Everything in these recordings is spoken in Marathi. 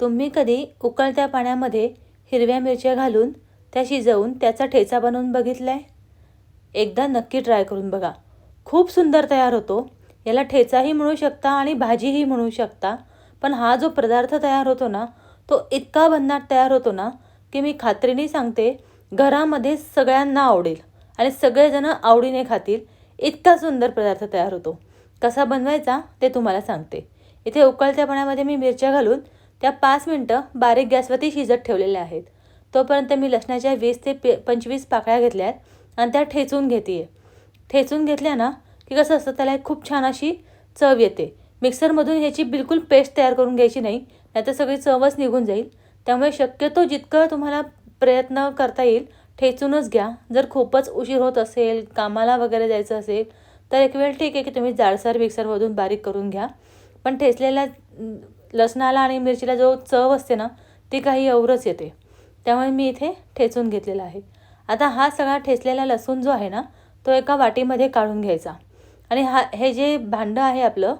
तुम्ही कधी उकळत्या पाण्यामध्ये हिरव्या मिरच्या घालून त्या शिजवून त्याचा ठेचा बनवून बघितला आहे एकदा नक्की ट्राय करून बघा. खूप सुंदर तयार होतो. याला ठेचाही म्हणू शकता आणि भाजीही म्हणू शकता. पण हा जो पदार्थ तयार होतो ना तो इतका भन्नाट तयार होतो ना की मी खात्रीने सांगते घरामध्ये सगळ्यांना आवडेल आणि सगळेजणं आवडीने खातील. इतका सुंदर पदार्थ तयार होतो. कसा बनवायचा ते तुम्हाला सांगते. इथे उकळत्या पाण्यामध्ये मी मिरच्या घालून त्या पाच मिनटं बारीक गॅसवरती शिजत ठेवलेल्या आहेत. तोपर्यंत मी लसणाच्या वीस ते पे पंचवीस पाकळ्या घेतल्या आहेत आणि त्या ठेचून घेते आहे ठेचून घेतल्या ना की कसं असतं त्याला एक खूप छान अशी चव येते. मिक्सरमधून ह्याची बिलकुल पेस्ट तयार करून घ्यायची नाही नाहीतर सगळी चवच निघून जाईल. त्यामुळे शक्यतो जितकं तुम्हाला प्रयत्न करता येईल ठेचूनच घ्या. जर खूपच उशीर होत असेल कामाला वगैरे जायचं असेल तर एक वेळ ठीक आहे की तुम्ही जाडसर मिक्सरमधून बारीक करून घ्या. पण ठेचलेल्या लसणाला आणि मिरचीला जो चव असते ना ती काही एवढंच येते. त्यामुळे मी इथे ठेचून घेतलेला आहे. आता हा सगळा ठेचलेला लसूण जो आहे ना तो एका वाटीमध्ये काढून घ्यायचा. आणि हा हे जे भांडं आहे आपलं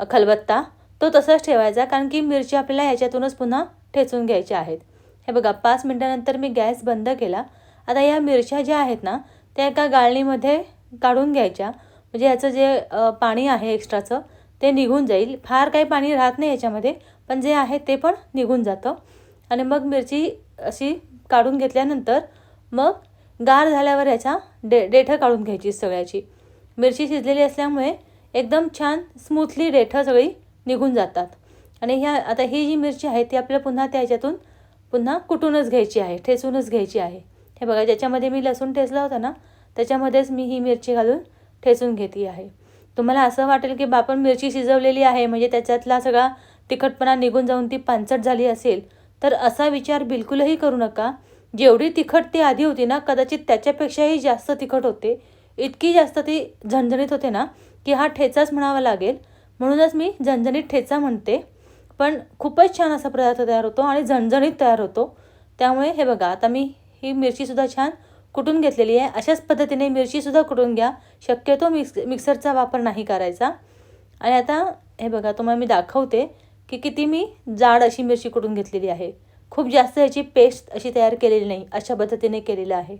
खलबत्ता तो तसाच ठेवायचा कारण की मिरची आपल्याला ह्याच्यातूनच पुन्हा ठेचून घ्यायच्या आहेत. हे बघा पाच मिनटानंतर मी गॅस बंद केला. आता या मिरच्या ज्या आहेत ना त्या एका गाळणीमध्ये काढून घ्यायच्या. म्हणजे याचं जे पाणी आहे एक्स्ट्राचं ते निघून जाईल. फार काही पाणी राहत नाही याच्यामध्ये पण जे आहे ते पण निघून जातं. आणि मग मिरची अशी काढून घेतल्यानंतर मग गार झाल्यावर याचा डे डेठं काढून घ्यायची सगळ्याची. मिरची शिजलेली असल्यामुळे एकदम छान स्मूथली डेठं सगळी निघून जातात. आणि ह्या आता ही जी मिरची आहे ती आपल्याला पुन्हा त्या ह्याच्यातून पुन्हा कुटूनच घ्यायची आहे ठेचूनच घ्यायची आहे. हे बघा ज्याच्यामध्ये मी लसूण ठेचला होता ना त्याच्यामध्येच मी ही मिरची घालून ठेचून घेते आहे. तुम्हाला असं वाटेल की बापण मिरची शिजवलेली आहे म्हणजे त्याच्यातला सगळा तिखटपणा निघून जाऊन ती पानचट झाली असेल तर असा विचार बिलकुलही करू नका. जेवढी तिखट ती आधी होती ना कदाचित त्याच्यापेक्षाही जास्त तिखट होते. इतकी जास्त ती झणझणीत होते ना की हा ठेचाच म्हणावा लागेल. म्हणूनच मी झणझणीत ठेचा म्हणते. पण खूपच छान असा पदार्थ तयार होतो आणि झणझणीत तयार होतो. त्यामुळे हे बघा आता मी ही मिरचीसुद्धा छान कुटून घेतलेली आहे? अशाच पद्धतीने मिरचीसुद्धा कुटून घ्या. शक्यतो मिक्स मिक्सरचा वापर नाही करायचा. आणि आता हे बघा तुम्हाला मी दाखवते की किती मी जाड अशी मिरची कुटून घेतलेली आहे. खूप जास्त याची पेस्ट अशी तयार केलेली नाही अशा पद्धतीने केलेलं आहे.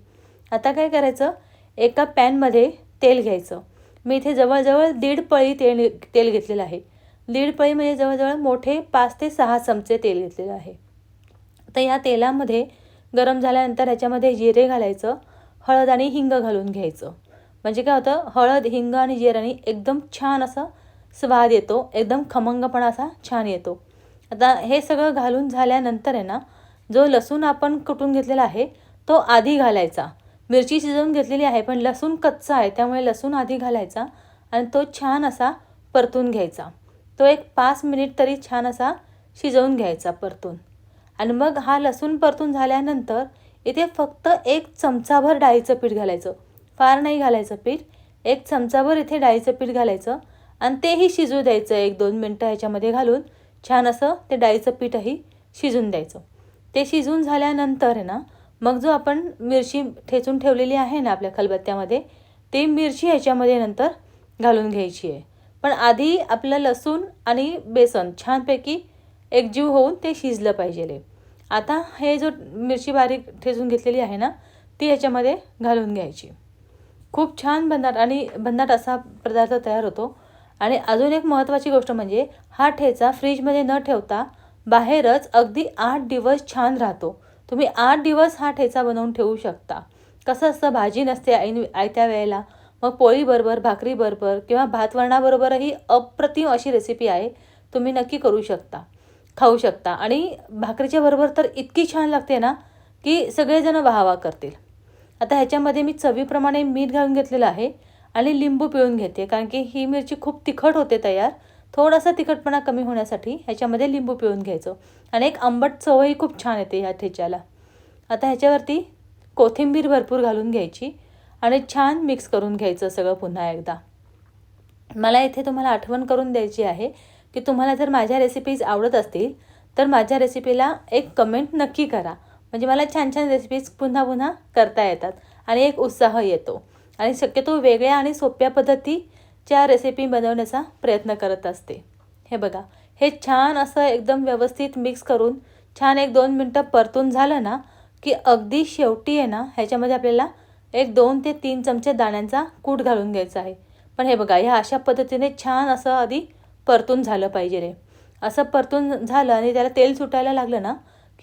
आता काय करायचं? एका पॅनमध्ये तेल घ्यायचं. मी इथे जवळजवळ दीड पळी तेल तेल घेतलेलं आहे. दीड पळी म्हणजे जवळजवळ मोठे पाच ते सहा चमचे तेल घेतलेलं आहे. तर या तेलामध्ये गरम झाल्यानंतर ह्याच्यामध्ये जिरे घालायचं हळद आणि हिंग घालून घ्यायचं. म्हणजे काय होतं? हळद हिंग आणि जिराने एकदम छान असं स्वाद येतो. एकदम खमंगपणा असा छान येतो. आता हे सगळं घालून झाल्यानंतर आहे ना जो लसूण आपण कुटून घेतलेला आहे तो आधी घालायचा. मिरची शिजवून घेतलेली आहे पण लसूण कच्चा आहे त्यामुळे लसूण आधी घालायचा आणि तो छान असा परतून घ्यायचा. तो एक पाच मिनिट तरी छान असा शिजवून घ्यायचा परतून. आणि मग हा लसूण परतून झाल्यानंतर इथे फक्त एक चमचाभर डाळीचं पीठ घालायचं. फार नाही घालायचं पीठ. एक चमचाभर इथे डाळीचं पीठ घालायचं आणि तेही शिजू द्यायचं एक दोन मिनटं ह्याच्यामध्ये घालून. छान असं ते डाळीचं पीठही शिजून द्यायचं. ते शिजून झाल्यानंतर आहे ना मग जो आपण मिरची ठेचून ठेवलेली आहे ना आपल्या खलबत्त्यामध्ये ती मिरची ह्याच्यामध्ये नंतर घालून घ्यायची आहे. पण आधी आपलं लसूण आणि बेसन छानपैकी एकजीव होऊन ते शिजलं पाहिजे आता हे जो मिरची बारीक ठेचून घेतलेली आहे ना ती ह्याच्यामध्ये घालून घ्यायची. खूप छान भन्नाट आणि भन्नाट असा पदार्थ तयार होतो. आणि अजून एक महत्त्वाची गोष्ट म्हणजे हा ठेचा फ्रीजमध्ये न ठेवता बाहेरच अगदी आठ दिवस छान राहतो. तुम्ही आठ दिवस हा ठेचा बनवून ठेवू शकता. कसं असतं भाजी नसते ऐन आयत्या वेळेला. मग पोळीबरोबर भाकरीबरोबर किंवा भातवरणाबरोबरही अप्रतिम अशी रेसिपी आहे. तुम्ही नक्की करू शकता. खाऊ शकता. आणि भाकरीच्या बरोबर तर इतकी छान लागते ना की सगळेजण वाहवा करतील. आता ह्याच्यामध्ये मी चवीप्रमाणे मीठ घालून घेतलेलं आहे आणि लिंबू पिळून घेते कारण की ही मिरची खूप तिखट होते तयार. थोडासा तिखटपणा कमी होण्यासाठी ह्याच्यामध्ये लिंबू पिळून घ्यायचं. आणि एक आंबट चवही खूप छान येते ह्या ठेच्याला. आता ह्याच्यावरती कोथिंबीर भरपूर घालून घ्यायची आणि छान मिक्स करून घ्यायचं सगळं पुन्हा एकदा. मला इथे तुम्हाला आठवण करून द्यायची आहे की तुम्हाला जर माझ्या रेसिपीज आवडत असतील तर माझ्या रेसिपीला एक कमेंट नक्की करा. म्हणजे मला छान छान रेसिपीज पुन्हा पुन्हा करता येतात आणि एक उत्साह येतो. आणि शक्यतो वेगळ्या आणि सोप्या पद्धतीच्या रेसिपी बनवण्याचा प्रयत्न करत असते. हे बघा हे छान असं एकदम व्यवस्थित मिक्स करून छान एक दोन मिनटं परतून झालं ना की अगदी शेवटी आहे ना ह्याच्यामध्ये आपल्याला एक दोन ते तीन चमचे दाण्यांचा कूट घालून घ्यायचा आहे. पण हे बघा ह्या अशा पद्धतीने छान असं आधी परतून झालं पाहिजे रे. असं परतून झालं आणि त्याला तेल सुटायला लागलं ना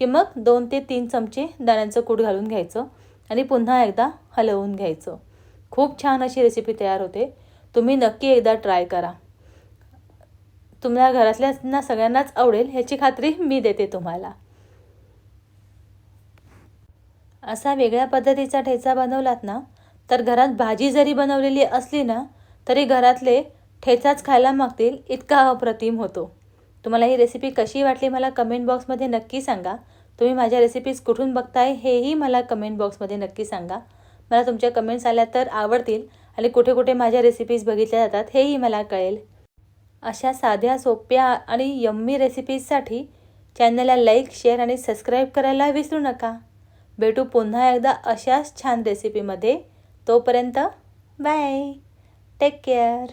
की मग दोन ते तीन चमचे दाण्यांचं कूट घालून घ्यायचं आणि पुन्हा एकदा हलवून घ्यायचं. खूप छान अशी रेसिपी तयार होते. तुम्ही नक्की एकदा ट्राय करा. तुम्हाला घरातल्या सगळ्यांनाच आवडेल ह्याची खात्री मी देते तुम्हाला. असा वेगळ्या पद्धतीचा ठेचा बनवलात ना तर घरात भाजी जरी बनवलेली असली ना तरी घरातले ठेचाच खायला मागतील इतका अप्रतिम होतो. तुम्हाला ही रेसिपी कशी वाटली मला कमेंट बॉक्समध्ये नक्की सांगा. तुम्ही माझ्या रेसिपीज कुठून बघताय हेही मला कमेंट बॉक्समध्ये नक्की सांगा. मला तुमच्या कमेंट्स आल्या तर आवडतील आणि कुठे कुठे माझ्या रेसिपीज बघितल्या जातात हेही मला कळेल. अशा साध्या सोप्या आणि यम्मी रेसिपीजसाठी चॅनलला लाईक शेअर आणि सबस्क्राईब करायला विसरू नका. भेटू पुन्हा एकदा अशाच छान रेसिपीमध्ये तोपर्यंत बाय टेक केअर